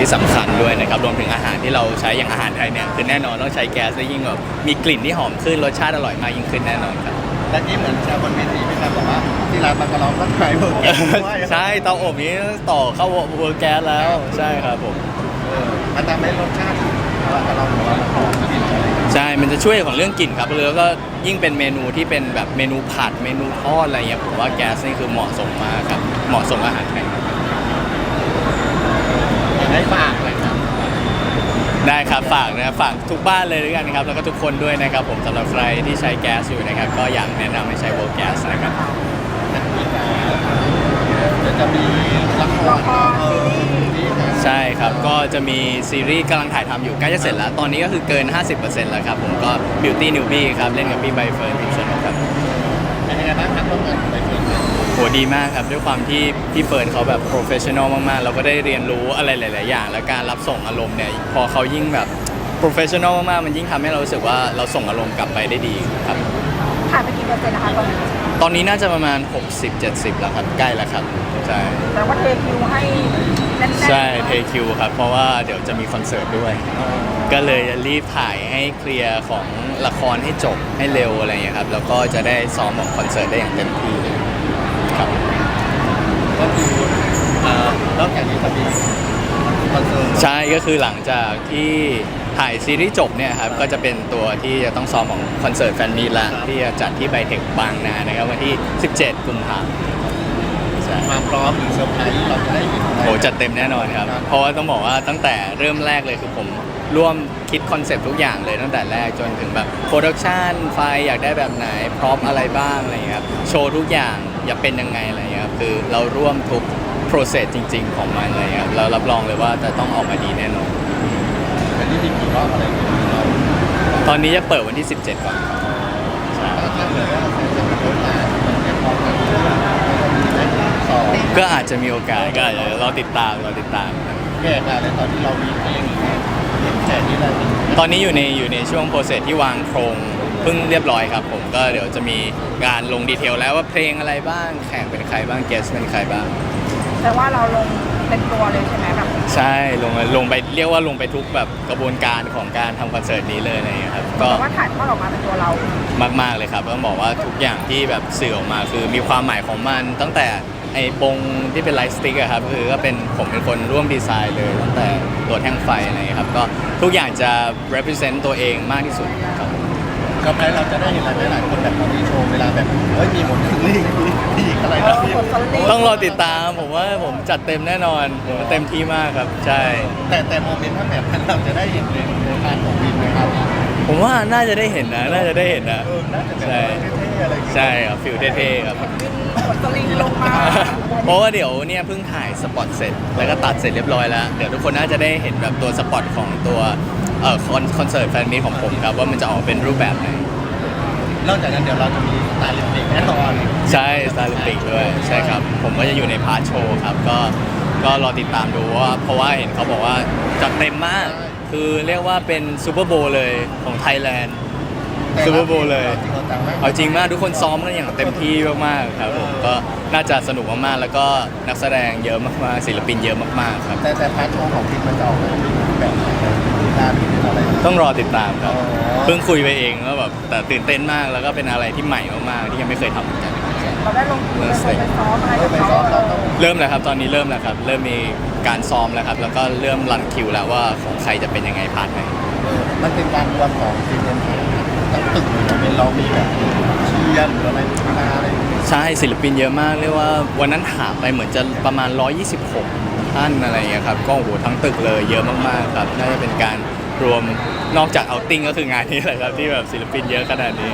ที่สำคัญด้วยนะครับรวมถึงอาหารที่เราใช้อย่างอาหารไทยเนี่ยคือแน่นอนต้องใช้แก๊สและยิ่งแบบมีกลิ่นที่หอมขึ้นรสชาติอร่อยมากยิ่งขึ้นแน่นอนครับและนี่เหมือนแชร์บนเวทีพี่แชร์บอกว่าที่ร้านบางกะลองต้องใช้เบอร์แกนด้วยใช่เตาอบนี้ต่อเข้าเวอร์แก๊สแล้วใช่ครับผมเออมันทำให้รสชาติบางกะลองของเรามันหอมกลิ่นอะไรใช่ มันจะช่วยของเรื่องกลิ่นครับแล้วก็ยิ่งเป็นเมนูที่เป็นแบบเมนูผัดเมนูทอดอะไรเงี้ยผมว่าแก๊สนี่คือเหมาะสมมากครับเหมาะสมกับอาหารไทยอยาก ให้ฝากเลยครับได้ครับฝากนะครับฝากทุกบ้านเลยด้วยกันนะครับแล้วก็ทุกคนด้วยนะครับผมสำหรับใครที่ใช้แก๊สอยู่นะครับก็อยากแนะนำให้ใช้โวลแก๊สนะครับเดี๋ยวจะมีละครเออนี่นะใช่ครับก็จะมีซีรีส์กำลังถ่ายทำอยู่ใกล้จะเสร็จแล้ว ตอนนี้ก็คือเกิน 50%แล้วครับผมก็ Beauty Newbie ครับเล่นกับพี่ใบเฟิร์นพิมชนกครับเป็นยังไงบ้างครับร่วมงานกับใบเฟิร์นครับโหดีมากครับ ด้วยความที่พี่เฟิร์นเขาแบบโปรเฟชชั่นอลมากๆ เราก็ได้เรียนรู้อะไรหลาย ๆ อย่าง และการรับส่งอารมณ์เนี่ย พอเขายิ่งแบบโปรเฟชชั่นอลมากๆ มันยิ่งทำให้เรารู้สึกว่าเราส่งอารมณ์กลับไปได้ดีครับ ผ่านไปกี่เปอร์เซ็นต์นะคะตอนนี้ตอนนี้น่าจะประมาณ 60-70 แล้วครับ ใกล้แล้วครับ ใช่ แต่ว่าเทคิวให้แน่นๆใช่เทคิวครับ เพราะว่าเดี๋ยวจะมีคอนเสิร์ตด้วย ก็เลยจะรีบถ่ายให้เคลียร์ของละครให้จบให้เร็วอะไรอย่างเงี้ยครับ แล้วก็จะได้ซ้อมของคอนเสิร์ตได้อย่างเต็มที่ ครับก็คือเอ่อนอกจากนี้จะมีคอนเสิร์ตใช่ก็คือหลังจากที่ถ่ายซีรีส์จบเนี่ยครับก็จะเป็นตัวที่จะต้องซ้อมของคอนเสิร์ตแฟนมีตละที่จะจัดที่ไบเทคบางนานะครับวันที่ 17 กุมภาพันธ์ใช่ มาพร้อมหรือเซอร์ไพรส์เราจะได้เห็นอะไร โหจัดเต็มแน่นอนครับ เพราะว่าต้องบอกว่าตั้งแต่เริ่มแรกเลยคือผมร่วมคิดคอนเซปต์ทุกอย่างเลยตั้งแต่แรกจนถึงแบบโปรดักชันไฟล์อยากได้แบบไหน พร้อมอะไรบ้างอะไรอย่างเงี้ยครับ โชว์ทุกอย่าง อยากเป็นยังไงอะไรอย่างเงี้ยครับคือเราร่วมทุก process จริง ๆ ของมันอะไรอย่างเลยครับเรารับรองเลยว่าจะต้องออกมาดีแน่นอนแต่นี่มีกี่รอบอะไรอย่างเงี้ยเราตอนนี้จะเปิดวันที่ 17 ก่อนครับใช่ถ้าเกิดว่าเราจะมาเดินมามันจะพร้อมกันเราจะมีได้สองก็อาจจะมีโอกาสก็อาจจะรอติดตามรอติดตามครับแก่มาแล้วตอนที่เรามีเพลงอย่างเงี้ยเห็นแค่นี้เลยตอนนี้อยู่ในอยู่ในช่วงโปรเซสที่วางโครง เพิ่งเรียบร้อยครับผมก็เดี๋ยวจะมีการลงดีเทลแล้วว่าเพลงอะไรบ้างแข่งเป็นใครบ้างเกสเป็นใครบ้าง แต่ว่าเราลงเป็นตัวเลยใช่ไหมแบบใช่ลงลงไปเรียกว่าลงไปทุกแบบกระบวนการของการทำคอนเสิร์ตนี้เลยอะไรอย่างเงี้ยครับก็แต่ว่าถ่ายทอดออกมาเป็นตัวเรา มากๆเลยครับต้องบอกว่าทุกอย่างที่แบบสื่อออกมาคือมีความหมายของมันตั้งแต่ไอ้ปงที่เป็นไลท์สติ๊กอะครับคือก็เป็นผมเป็นคนร่วมดีไซน์เลยตั้งแต่ตัวแท่งไฟอะไรอย่างเงี้ยครับก็ทุกอย่างจะ represent ตัวเองมากที่สุดครับ เซอร์ไพรส์เราจะได้เห็นอะไรหลายคนแบบมีโชว์เวลาแบบเฮ้ยมีหมดลิงมีพีกอะไรเอนะอพี่กดสลิงต้องรอติดตามผมว่าผมจัดเต็มแน่นอนผมเต็มที่มากครับใช่แต่แต่โมเมนต์ถ้าแบบนั้นเราจะได้เห็นในในการของวินไหมครับผมว่าน่าจะได้เห็นนะน่าจะได้เห็นนะเออน่าจะแบบใช่ว่าเท่ๆอะไรอย่างเงี้ยใช่ครับฟิลเท่ๆครับกดสลิงลงมาเพราะว่าเดี๋ยวเนี่ยเพิ่งถ่ายสปอตเสร็จแล้วก็ตัดเสร็จเรียบร้อยแล้ว เดี๋ยวทุกคนน่าจะได้เห็นแบบตัวสปอตของตัว เอ่อคอนคอนเสิร์ตแฟนมีตของผมครับว่ามันจะออกเป็นรูปแบบไหน นอกจากนั้นเดี๋ยวเราจะมีสไตล์ลิปติกแน่นอนใช่สไตล์ลิมปิกด้วยใช่ครับ ผมก็จะอยู่ในพาร์ทโชว์ครับ ก็ก็รอติดตามดูว่า เพราะว่าเห็นเขาบอกว่าจัดเต็มมาก คือเรียกว่าเป็นซูเปอร์โบว์เลยของไทยแลนด์ซูเปอร์โบว์เลย จริงๆจังมากเอาจริงมากทุกคนซ้อมกันอย่างเต็มที่มากๆครับผมก็น่าจะสนุกมากๆแล้วก็นักแสดงเยอะมากๆศิลปินเยอะมากๆครับ แต่แต่พาร์ทโชว์ของพิมมันจะออกมาเป็นแบบไหน ต้องรอติดตามครับอ๋อเพิ่งคุยไปเองว่าแบบแต่ตื่นเต้นมากแล้วก็เป็นอะไรที่ใหม่มากๆที่ยังไม่เคยทำเหมือนกัน เราได้ลงทุนไปไปซ้อมอะไรเอกัอบไปเขาซ้อมเอซ้อมอต้องเริ่มแล้วครับ ตอนนี้เริ่มแล้วครับ เริ่มมีการซ้อมแล้วครับ แล้วก็เริ่มรันคิวแล้วว่าของใครจะเป็นยังไงพาร์ทไหนเออมันเป็นการรวมของทีมเอ็นทั้งตึกหรือเป็นเรามีแบบเชียร์หรืออะไรมาอะไรอย่างเงี้ยใช่ศิลปินเยอะมากเรียกว่าวันนั้นถามไปเหมือนจะประมาณ 126 ท่านอะไรอย่างเงี้ยครับก็โอ้โหทั้งตึกเลยเยอะมากๆครับน่าจะเป็นการ รวมนอกจากเอาติ้งก็คืองานนี้แหละครับที่แบบศิลปินเยอะขนาดนี้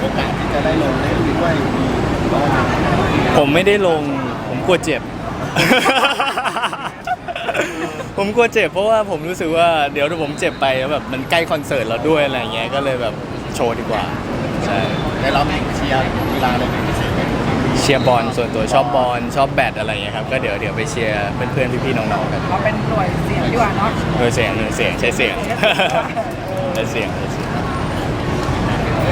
โอกาสที่จะได้ลงได้ด้วยมีบ้างไหมผมไม่ได้ลง ผมกลัวเจ็บ ผมกลัวเจ็บเพราะว่าผมรู้สึกว่าเดี๋ยวถ้าผมเจ็บไปแล้วแบบมันใกล้คอนเสิร์ตเราด้วยอะไรเงี้ยก็เลยแบบโชว์ดีกว่าใช่แต่เรามีเชียร์กีฬาอะไรเป็นพิเศษไหมเชียร์บอลส่วนตัวชอบบอลชอบแบดอะไรเงี้ยครับก็เดี๋ยวเดี๋ยวไปเชียร์เพื่อนๆพี่ๆน้องๆกันเราเป็นหน่วยเสียงดีกว่าเนาะโดยเสียงโดยเสียงใช้เสียงใช้เสียงใช้เสียง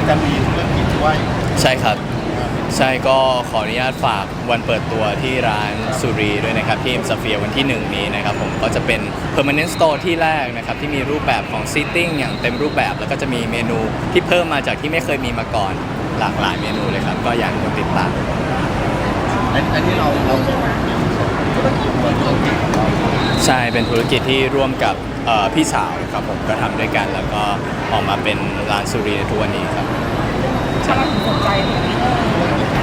จะมีธุรกิจด้วยใช่ครับเป็นใช่ก็ขออนุญาตฝากวันเปิดตัวที่ร้านสุรีด้วยนะครับที่ M Sphere วันที่ 1 นี้นะครับผมก็จะเป็น permanent store ที่แรกนะครับที่มีรูปแบบของ seating อย่างเต็มรูปแบบ แล้วก็จะมีเมนูที่เพิ่มมาจากที่ไม่เคยมีมาก่อนหลากหลายเมนูเลยครับ ก็อยากให้ทุกคนติดตาม อันอันนี้เราเราธุรกิจเปิดธุรกิจของเราใช่เป็นธุรกิจที่ร่วมกับเอ่อพี่สาวครับผมก็ทำด้วยกันแล้วก็ออกมาเป็นร้านสุรีในทุกวันนี้ครับถ้าเราถึงส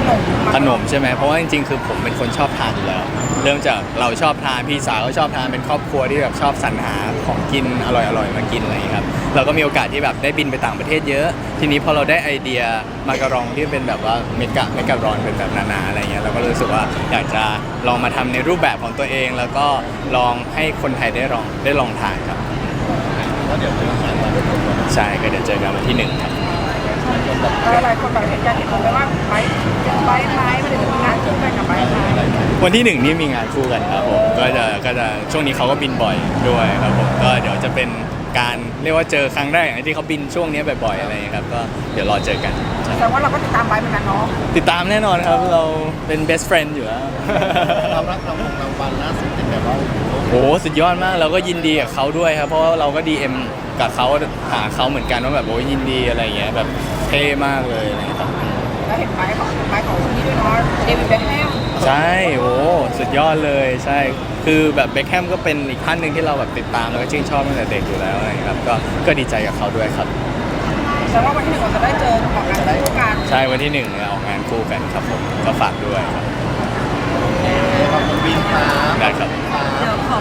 นใจขนมขนมใช่ไหมเพราะว่าจริงๆ คือผมเป็นคนชอบทานอยู่แล้ว เริ่มจากเราชอบทานพี่สาวก็ชอบทานเป็นครอบครัวที่แบบชอบสรรหาของกินอร่อยๆมากินอะไรอย่างเงี้ยครับเราก็มีโอกาสที่แบบได้บินไปต่างประเทศเยอะ ทีนี้พอเราได้ไอเดียมาการองที่เป็นแบบว่าเมกะเมการอนเป็นแบบหนาๆอะไรเงี้ยเราก็รู้สึกว่าอยากจะลองมาทำในรูปแบบของตัวเอง แล้วก็ลองให้คนไทยได้ลองได้ลองทานครับแล้วเดี๋ยวจะงานวันเปิดตัวใช่ก็เดี๋ยวเจอกันวันที่หนึ่งครับแล้ว หลายคนแบบเห็นอยากเห็นผมไปว่าไบค์ไบค์ไม้มันจะมีงานคู่กันกับไบค์ไม้วันที่หนึ่งนี่มีงานคู่กันครับผมก็จะก็จะช่วงนี้เขาก็บินบ่อยด้วยครับผมก็เดี๋ยวจะเป็นการเรียกว่าเจอครั้งแรกอย่างที่เขาบินช่วงนี้บ่อยๆอะไรอย่างเงี้ยครับก็เดี๋ยวรอเจอกันใช่แต่ว่าเราก็ติดตามไบค์เหมือนกันเนาะติดตามแน่นอนครับเราเป็น best friend อยู่แล้วเรารับรางวัลรางวัลล่าสุดเป็นแบบว่าโอ้โหสุดยอดมากเราก็ยินดีกับเขาด้วยครับเพราะว่าเราก็ DM กับเขาหาเขาเหมือนกันว่าแบบโอ้ยยินดีอะไรอย่างเงี้ยแบบเท่มากเลยอะไรอย่างเงี้ยครับแล้วเห็นไบค์ของไบค์ของคนนี้ด้วยเนาะเดวิดเบคแฮมใช่โอ้สุดยอดเลยใช่ คือแบบเบคแฮมก็เป็นอีกท่านหนึ่งที่เราแบบติดตามแล้วก็ชื่นชอบตั้งแต่เด็กอยู่แล้วอะไรอย่างเงี้ยครับก็ก็ดีใจกับเขาด้วยครับแต่ว่าวันที่หนึ่งเราจะได้เจอออกงานคู่กันใช่วันที่หนึ่งเนี่ยออกงานคู่กันครับผมก็ฝากด้วยครับขอบคุณวินครับได้ครับ เดี๋ยวขอ